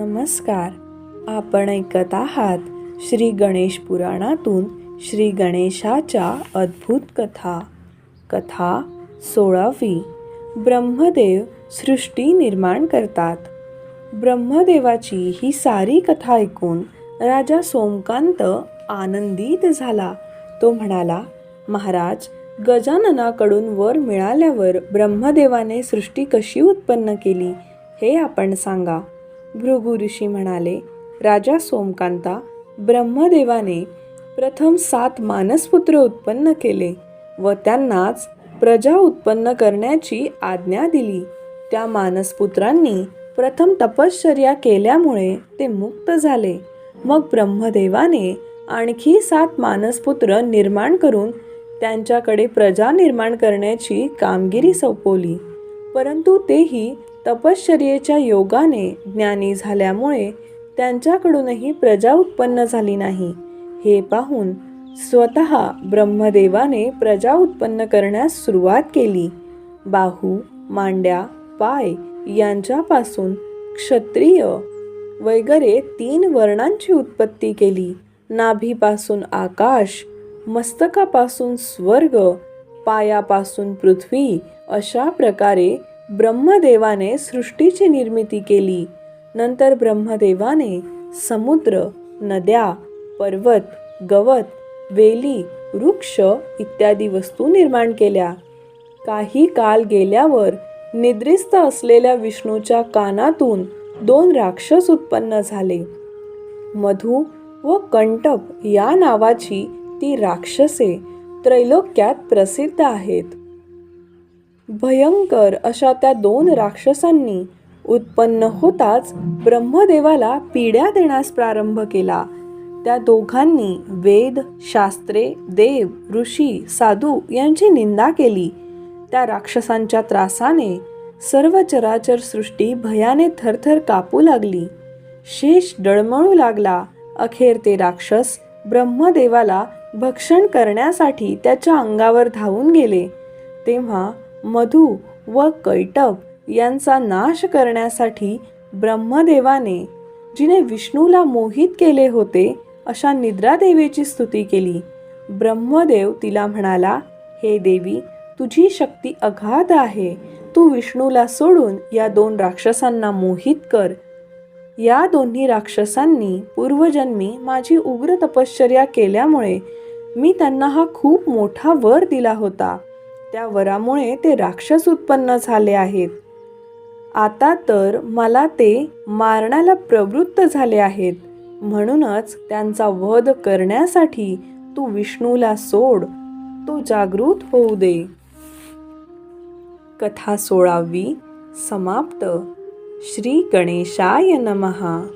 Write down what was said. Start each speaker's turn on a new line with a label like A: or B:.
A: नमस्कार. आपण ऐकत आहात श्री गणेश पुराणातून श्री गणेशाच्या अद्भुत कथा. कथा सोळावी. ब्रह्मदेव सृष्टी निर्माण करतात. ब्रह्मदेवाची ही सारी कथा ऐकून राजा सोमकांत आनंदित झाला. तो म्हणाला महाराज गजाननाकडून वर मिळाल्यावर ब्रह्मदेवाने सृष्टी कशी उत्पन्न केली हे आपण सांगा. भृगु ऋषी म्हणाले राजा सोमकांता ब्रह्मदेवाने प्रथम सात मानसपुत्र उत्पन्न केले व त्यांनाच प्रजा उत्पन्न करण्याची आज्ञा दिली. त्या मानसपुत्रांनी प्रथम तपश्चर्या केल्यामुळे ते मुक्त झाले. मग ब्रह्मदेवाने आणखी सात मानसपुत्र निर्माण करून त्यांच्याकडे प्रजा निर्माण करण्याची कामगिरी सोपवली. परंतु तेही तपश्चर्येच्या योगाने ज्ञानी झाल्यामुळे त्यांच्याकडूनही प्रजा उत्पन्न झाली नाही. हे पाहून स्वतः ब्रह्मदेवाने प्रजा उत्पन्न करण्यास सुरुवात केली. बाहू मांड्या पाय यांच्यापासून क्षत्रिय वगैरे तीन वर्णांची उत्पत्ती केली. नाभीपासून आकाश मस्तकापासून स्वर्ग पायापासून पृथ्वी अशा प्रकारे ब्रह्मदेवाने सृष्टीची निर्मिती केली. नंतर ब्रह्मदेवाने समुद्र नद्या पर्वत गवत वेली वृक्ष इत्यादी वस्तू निर्माण केल्या. काही काल गेल्यावर निद्रिस्त असलेल्या विष्णूच्या कानातून दोन राक्षस उत्पन्न झाले. मधु व कंटप या नावाची ती राक्षसे त्रैलोक्यात प्रसिद्ध आहेत. भयंकर अशा त्या दोन राक्षसांनी उत्पन्न होताच ब्रह्मदेवाला पिढ्या देण्यास प्रारंभ केला. त्या दोघांनी वेद शास्त्रे देव ऋषी साधू यांची निंदा केली. त्या राक्षसांच्या त्रासाने सर्व चराचर सृष्टी भयाने थरथर कापू लागली. शेष डळमळू लागला. अखेर ते राक्षस ब्रह्मदेवाला भक्षण करण्यासाठी त्याच्या अंगावर धावून गेले. तेव्हा मधु व कैटब यांचा नाश करण्यासाठी ब्रह्मदेवाने जिने विष्णूला मोहित केले होते अशा निद्रादेवीची स्तुती केली. ब्रह्मदेव तिला म्हणाला हे देवी तुझी शक्ती अगाध आहे. तू विष्णूला सोडून या दोन राक्षसांना मोहित कर. या दोन्ही राक्षसांनी पूर्वजन्मी माझी उग्र तपश्चर्या केल्यामुळे मी त्यांना हा खूप मोठा वर दिला होता. त्या वरामुळे ते राक्षस उत्पन्न झाले आहेत. आता तर मला ते मारण्याला प्रवृत्त झाले आहेत. म्हणूनच त्यांचा वध करण्यासाठी तू विष्णूला सोड. तो जागृत होऊ दे. कथा सोळावी समाप्त. श्री गणेशाय नमहा